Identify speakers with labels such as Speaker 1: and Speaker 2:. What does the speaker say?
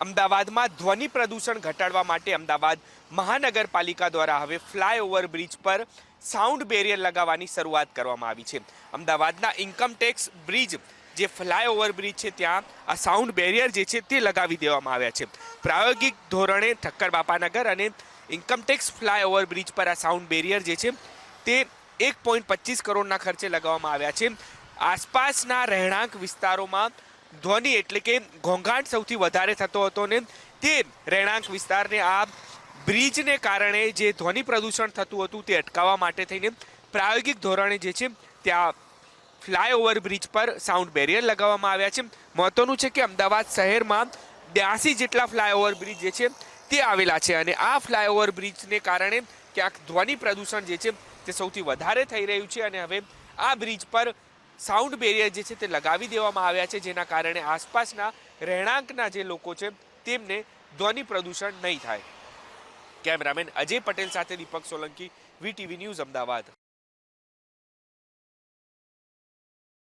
Speaker 1: અમદાવાદમાં ધ્વનિ પ્રદૂષણ ઘટાડવા માટે અમદાવાદ મહાનગરપાલિકા દ્વારા હવે ફ્લાયઓવર બ્રિજ પર સાઉન્ડ બેરિયર લગાવવાની શરૂઆત કરવામાં આવી છે. અમદાવાદના ઇન્કમટેક્સ બ્રિજ જે ફ્લાયઓવર બ્રિજ છે, ત્યાં આ સાઉન્ડ બેરિયર જે છે, તે લગાવી દેવામાં આવ્યા છે. પ્રાયોગિક ધોરણે ઠક્કર બાપાનગર અને ઇન્કમટેક્સ ફ્લાયઓવર બ્રિજ પર આ સાઉન્ડ બેરિયર જે છે, તે એક પોઈન્ટ પચીસ કરોડના ખર્ચે લગાવવામાં આવ્યા છે. આસપાસના રહેણાંક વિસ્તારોમાં ધ્વનિ એટલે કે ઘોંઘાટ સૌથી વધારે થતો હતો ને તે રહેણાંક વિસ્તારને આ બ્રિજને કારણે જે ધ્વનિ પ્રદૂષણ થતું હતું તે અટકાવવા માટે થઈને પ્રાયોગિક ધોરણે જે છે ત્યાં ફ્લાયઓવર બ્રિજ પર સાઉન્ડ બેરિયર લગાવવામાં આવ્યા છે. મહત્વનું છે કે અમદાવાદ શહેરમાં બ્યાસી જેટલા ફ્લાયઓવર બ્રિજ જે છે તે આવેલા છે અને આ ફ્લાયઓવર બ્રિજને કારણે ક્યાંક ધ્વનિ પ્રદૂષણ જે છે તે સૌથી વધારે થઈ રહ્યું છે અને હવે આ બ્રિજ પર સાઉન્ડ બેરિયર જે છે તે લગાવી દેવામાં આવ્યા છે, જેના કારણે આસપાસના રહેણાંકના જે લોકો છે, તેમને ધ્વનિ પ્રદૂષણ નહીં થાય. કેમેરામેન અજય પટેલ સાથે દીપક સોલંકી, વીટીવી ન્યૂઝ અમદાવાદ.